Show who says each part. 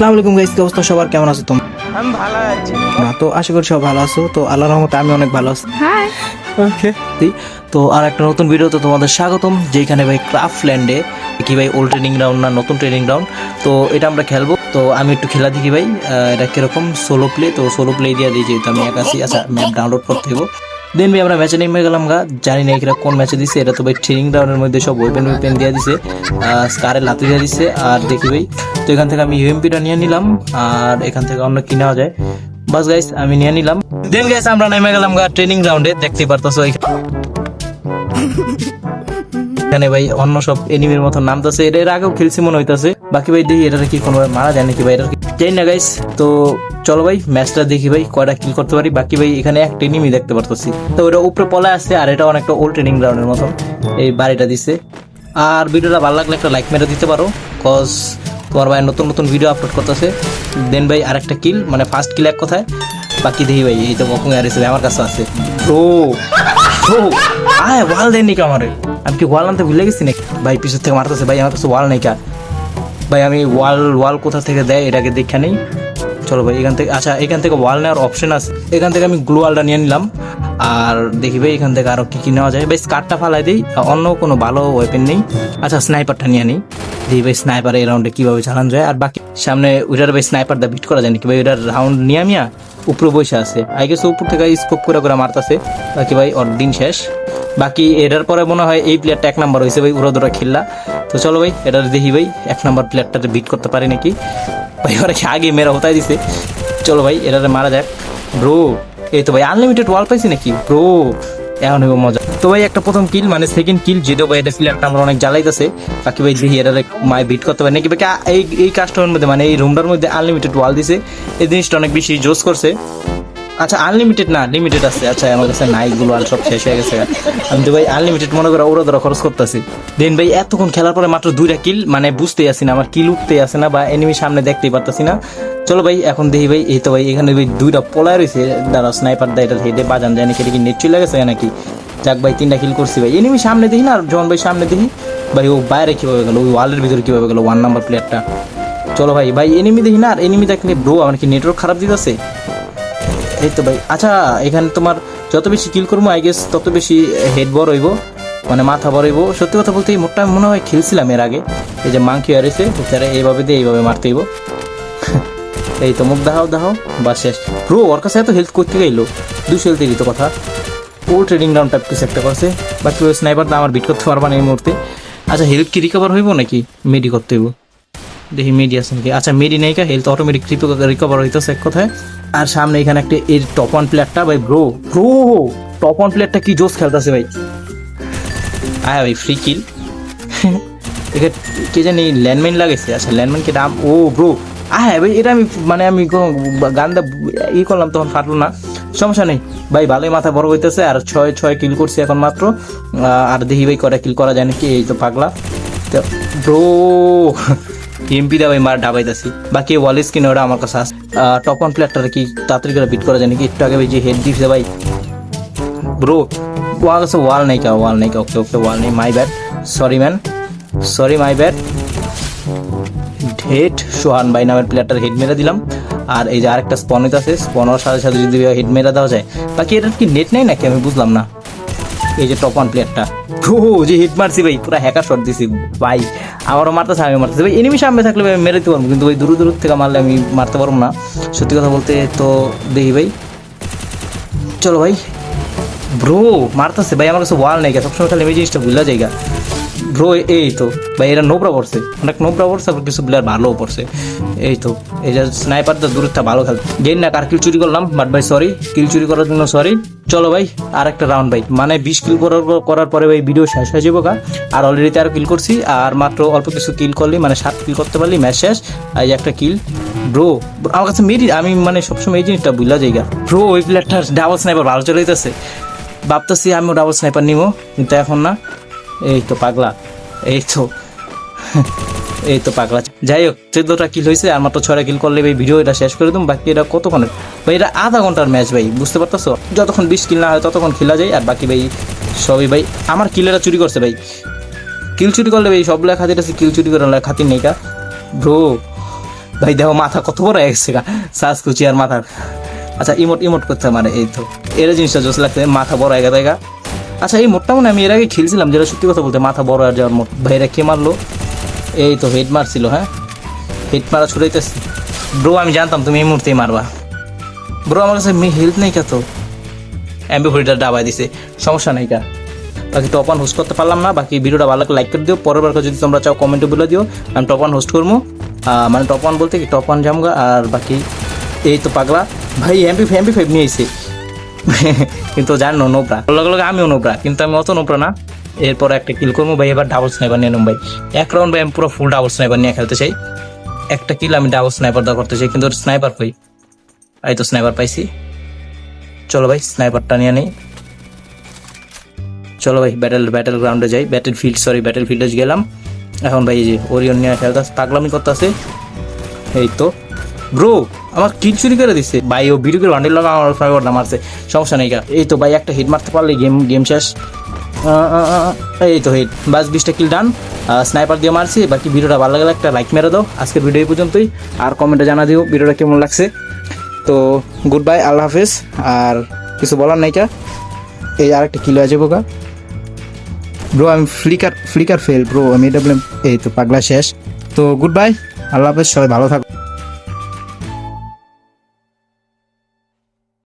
Speaker 1: আসসালামু আলাইকুম গাইস কি অবস্থা সবার? কেমন আছো তোমরা?
Speaker 2: আমি ভালো আছি।
Speaker 1: তো আশা করি সব ভালো আছো। তো আল্লাহর রহমতে আমি অনেক ভালো আছি।
Speaker 2: হাই
Speaker 1: ওকে তো আর একটা নতুন ভিডিওতে তোমাদের স্বাগতম যেখানে ভাই ক্রাফট ল্যান্ডে কি ভাই ওল্ড ট্রেনিং গ্রাউন্ড না নতুন ট্রেনিং গ্রাউন্ড তো এটা আমরা খেলব। তো আমি একটু খেলা দেখি ভাই এটা কীরকম? সোলো প্লে তো সোলো প্লে দিয়ে দিয়েছি তো আমি একাছি আচ্ছা ম্যাপ ডাউনলোড করতে হইব। দেন ভাই, আমরা ম্যাচে নেমে গেলাম গা। জানি না এরা কোন ম্যাচে দিছে। এটা তো ভাই ট্রেনিং গ্রাউন্ডের মধ্যে সব ওয়েপেন ওয়েপেন দিয়ে দিছে। স্কারে লাতু দিয়ে দিছে। আর দেখি ভাই, তো এখান থেকে আমি ইউএমপিটা নিয়ে নিলাম। আর এখান থেকে অন্য কি নেওয়া যায়? বাস গাইস আমি নিয়ে নিলাম। দেন গাইস আমরা নেমে গেলাম গা ট্রেনিং গ্রাউন্ডে দেখতে পারতাছো এখানে। ভাই, অন্য সব এনিমির মতো নামতেছে। এটা এর আগেও খেলছি মনে হইতাছে। বাকি ভাই দেখি এটা কি কোনো মারা যায় নাকি ভাই? এটা জানি না গাইস তো চলো ভাই ম্যাচটা দেখি ভাই কয়টা কিল করতে পারি। বাকি ভাই এখানে একটা এনিমি দেখতে পারতেছি। তো ওটা উপরে পলায় আছে আর এটা অনেকটা ওল্ড ট্রেনিং গ্রাউন্ডের মতো। এই বাড়িটা দিছে। আর ভিডিওটা ভালো লাগলে একটা লাইক মেরে দিতে পারো কজ তোমার ভাই নতুন নতুন ভিডিও আপলোড করতেছে। দেন ভাই আরেকটা কিল মানে ফার্স্ট কিল এক কথায়। বাকি দেখি ভাই এই তো বকুং আর এসে আমার কাছে আছে। ও। ও আয় ওয়াল দেননি কে আমারে? আমি কি ওয়াল আনতে ভুলে গেছি নাকি? ভাই পিছন থেকে মারতেছে ভাই আমার কাছে ওয়াল নাই কা। ভাই আমি ওয়াল ওয়াল কোথা থেকে দেয় এটাকে দেখে নেই। চলো ভাই, এখান থেকে আচ্ছা এখান থেকে ওয়াল নেওয়ার অপশন আছে। এখান থেকে আমি গ্লু ওয়ালটা নিয়ে নিলাম। আর দেখি ভাই, এখান থেকে আরও কি কি নেওয়া যায়। ভাই স্কার্টটা ফালাই দিই। অন্য কোনো ভালো ওয়েপেন নেই। আচ্ছা স্নাইপারটা নিয়ে নিই দেখি ভাই স্নাইপার এই রাউন্ডে কীভাবে চালানো যায় আর বাকি সামনে ওইটার ভাই স্নাইপার দা বিট করা যায় নাকি ভাই? ওইটার রাউন্ড নিয়ে আমিয়া উপরে বসে আছে। আই গেছে উপর থেকে স্কোপ করে করে মারতাছে। বাকি ভাই, ওর দিন শেষ। বাকি এটার পরে মনে হয় এই প্লেয়ারটা এক নাম্বার হয়েছে ভাই উড়া দুরা খেললা। তো চলো ভাই, এটার দেখি ভাই, এক নাম্বার প্লেয়ারটাতে বিট করতে পারি নাকি? ভাই, ওরা কি আগে মেরা হতাই দিছে? চলো ভাই এরা মারা যাক। ব্রো এই তো ভাই আনলিমিটেড ওয়াল পাইছি নাকি? ব্রো এখন হইব মজা। তো ভাই, একটা প্রথম কিল মানে সেকেন্ড কিল যেহেতু ভাই, এটা প্লেয়ারটা আমরা অনেক জ্বালাইতেছে। বাকি ভাই, দেখি এটা মায় বিট করতে পারে। নাকি ভাই, কা- এই এই কাস্টমার মধ্যে মানে এই রুমটার মধ্যে আনলিমিটেড ওয়াল দিছে। এই জিনিসটা অনেক বেশি জোস করছে। আচ্ছা আনলিমিটেড না লিমিটেড আছে। আচ্ছা আমার কাছে নাই গুলো আর সব শেষ হয়ে গেছে। আমি তো ভাই আনলিমিটেড মনে করে ওরা ধরা খরচ করতেছি। দেন ভাই, এতক্ষণ খেলার পরে মাত্র দুইটা কিল মানে বুঝতেই আসি না, আমার কিল উঠতেই আসে না বা এনিমি সামনে দেখতেই পারতাছি না। চলো ভাই, এখন দেখি ভাই, এই তো ভাই, এখানে ভাই দুইটা পোলায় রয়েছে। দাঁড়া স্নাইপার দেয়, এটা বাজান যায়, নাকি কি নেট চলে গেছে নাকি? যাক ভাই, তিনটা কিল করছি ভাই। এনিমি সামনে দেখি না, আর যখন ভাই সামনে দেখি। ভাই, ও বাইরে কীভাবে গেলো? ওই ওয়ালের ভিতরে কীভাবে গেলো? ওয়ান নাম্বার প্লেয়ারটা চলো ভাই ভাই এনিমি দেখি না, আর এনিমি দেখলে ব্রো আমার কি নেটওয়ার্ক খারাপ দিতেছে? এই তো ভাই। আচ্ছা এখানে তোমার যত বেশি কিল করব আই গেস তত বেশি হেড বড় হইব মানে মাথা বড় হইব। সত্যি কথা বলতে এই মোটটা মনে হয় খেলছিলাম এর আগে। এই যে মাংকি হারেছে তারা এইভাবে দিয়ে এইভাবে মারতে হইব। এই তো, মুখ দেখাও দেখাও বা শেষ। ব্রো ওর কাছে এত হেল্প করতে গেলো। দুশো হেলথ দিত কথা। ও ট্রেডিং ডাউন টাইপ কিছু একটা করছে। বাকি ওই স্নাইপার আমার বিট করতে পারবা না এই মুহূর্তে। আচ্ছা হেল্প কি রিকভার হইব নাকি? মেডি করতে হইব। দেখি মেডি আছে নাকি? আচ্ছা মেডি নেই কা? হেলথ অটোমেটিক রিকভার হইতেছে এক কথায়। আর সামনে এখানে একটা এর টপ ওয়ান প্লেয়ারটা ভাই ব্রো ব্রো টপ ওয়ান প্লেয়ারটা কি জোস খেলতেছে ভাই? আয় ভাই ফ্রি কিল এখানে কে জানি ল্যান্ডমাইন লাগাইছে। আচ্ছা ল্যান্ডমাইন কে দাম ও ব্রো আয় ভাই এটা আমি মানে আমি গানটা ই করলাম তখন ফাটলো না। সমস্যা নেই। ভাই ভালোই মাথা বড় হইতেছে আর ছয় ছয় কিল করছি এখন মাত্র। আর দেখি ভাই কটা কিল করা যায় নাকি এই তো পাগলা। তো ব্রো এমপি ভাই মার ডাবাইতেছি বাকি ওয়াল স্ক্রিন ওটা আমার কাছে আছে টপ ওয়ান প্লেয়ারটা কি তাড়াতাড়ি করে বিট করা যায় নাকি? একটু আগে ভাই যে হেড দিচ্ছে ভাই। ব্রো ওয়াল কাছে ওয়াল নেই কা ওয়াল নেই কা ওকে ওকে ওয়াল নেই। My bad sorry man sorry my bad head Sohan ভাই নামের প্লেয়ারটার হেড মেরে দিলাম। আর এই যে আরেকটা স্পন আছে স্পন হওয়ার সাথে সাথে যদি হেড মেরে দেওয়া যায়। বাকি এটার কি নেট নেই নাকি? আমি বুঝলাম না। এই যে টপ ওয়ান প্লেয়ারটা ও যে হিট মারছি ভাই, পুরো হ্যাকার শট দিছি। ভাই, আমারও মারতেছে, আমি মারতেছি। ভাই এনিমি সামনে থাকলে ভাই মেরে দিতে পারব, কিন্তু ওই দূর দূর থেকে মারলে আমি মারতে পারব না। সত্যি কথা বলতে তো দেখি ভাই। চলো ভাই। ব্রো মারতেছে। ভাই, আমার কাছে ওয়াল নেই সবসময় খালি আমি জিনিসটা ভুলা জায়গা ব্রো এই তো। ভাই, এরা নোবরা পড়ছে। অনেক নোবরা পড়ছে, আবার কিছু প্লেয়ার ভালোও পড়ছে। এই তো। এই যে স্নাইপার তো দূরত্ব ভালো খেলছে। গেন না, কার কিল চুরি করলাম? বাট ভাই সরি কিল চুরি করার জন্য সরি চলো ভাই আর একটা রাউন্ড ভাই। মানে বিশ কিল করার করার পরে ভাই ভিডিও শেষ হয়ে যাব গা। আর অলরেডি তেরো কিল করছি। আর মাত্র অল্প কিছু কিল করলি মানে সাত কিল করতে পারলি ম্যাচ শেষ। আর এই একটা কিল ব্রো আমার কাছে মেরি আমি মানে সবসময় এই জিনিসটা বুঝলা জায়গা ব্রো ওই প্লেয়ারটা ডাবল স্নাইপার ভালো চলে যেতেছে ভাবতেছি আমিও ডাবল স্নাইপার নিবো, কিন্তু এখন না। এই তো পাগলা, এই তো এই তো পাগলা। যাই হোক, চোদ্দটা কিল হয়েছে, আর মাত্র ছয়টা কিল করলে ভাই ভিডিও এটা শেষ করে দিম, বাকি এটা কতক্ষণের ভাই, এটা আধা ঘণ্টার ম্যাচ ভাই, বুঝতে পারতেছো? যতক্ষণ বিশ কিল না হয়, ততক্ষণ খেলা যায়, আর বাকি ভাই সবই ভাই, আমার কিলেরা চুরি করছে ভাই। কিল চুরি করলে ভাই, সব লেখা আছে কিল চুরি করে লেখা খাতির নেই কা ব্রো ভাই, দেখো, মাথা কত বড় হয়ে গেছে গা। শ্বাস কুচি আর মাথার। আচ্ছা ইমোট ইমোট করতে মানে এই তো। এরা জিনিসটা জোস লাগছে, মাথা বড় হয়ে গেছে আচ্ছা এই মোটটা মনে আমি এর আগে খেলছিলাম, যেটা সত্যি কথা বলতে মাথা বড় আর যাওয়ার মোট ভাইরা কে মারলো? এই তো হেড মারছিল হ্যাঁ? হেড মারা ছুটাইতেছি ব্রো আমি জানতাম তুমি এই মুহূর্তেই মারবা। ব্রো আমার কাছে মেয়ে হেল্প নেই কা তো? এমবি ভরিটা ডাবাই দিছে। সমস্যা নেই কা? বাকি টপ ওয়ান হোস্ট করতে পারলাম না, বাকি ভিডিওটা ভালো লাইক করে দিও। পরের বার যদি তোমরা চাও কমেন্টে বলে দিও। আমি টপ ওয়ান হোস্ট করব। মানে টপ ওয়ান বলতে কি টপ ওয়ান জামগা আর বাকি এই তো পাগলা। ভাই এমপি এমপি ফাইভ নিয়ে এসে কিন্তু জানো, নোবরা। লগে লগে আমিও নোবরা, কিন্তু আমি অত নোবরা না। এরপর একটা কিল করব ভাই, এবার ডাবল স্নাইপার নিয়ে নেব ভাই। এক রাউন্ড ভাই, আমি পুরো ফুল ডাবল স্নাইপার নিয়ে খেলতে চাই। একটা কিল আমি ডাবল স্নাইপার দা করতে চাই, কিন্তু স্নাইপার কই? এই তো স্নাইপার পাইছি। চলো ভাই স্নাইপারটা নিয়ে নেই। চলো ভাই ব্যাটেল ব্যাটেল গ্রাউন্ডে যাই। ব্যাটেল ফিল্ড সরি ব্যাটেল ফিল্ডে গেলাম। এখন ভাই যে ওরিয়ন নিয়ে খেলতে পাগলামি করতেছে। এই তো। ব্রো আমার কিল চুরি করে দিচ্ছে ভাই, ও বিরুকের বান্ডিল লাগা আমার ফাইভারটা মারছে। সমস্যা নেই। এই তো ভাই, একটা হিট মারতে পারলে গেম গেম শেষ। এই তো হিট বাস বিশটা কিল ডান স্নাইপার দিয়ে মারছি। বাকি ভিডিওটা ভালো লাগলে একটা লাইক মেরে দাও। আজকের ভিডিও এই পর্যন্তই। আর কমেন্টে জানা দিও ভিডিওটা কেমন লাগছে। তো গুড বাই আল্লাহ হাফিজ। আর কিছু বলার নাই কা। এই আরেকটা কিলো আছে বোকা ব্রো আমি ফ্লিকার ফ্লিকার ফেল ব্রো আমি এটা বললাম এই তো পাগলা শেষ। তো গুড বাই আল্লাহ হাফেজ। সবাই ভালো থাকো।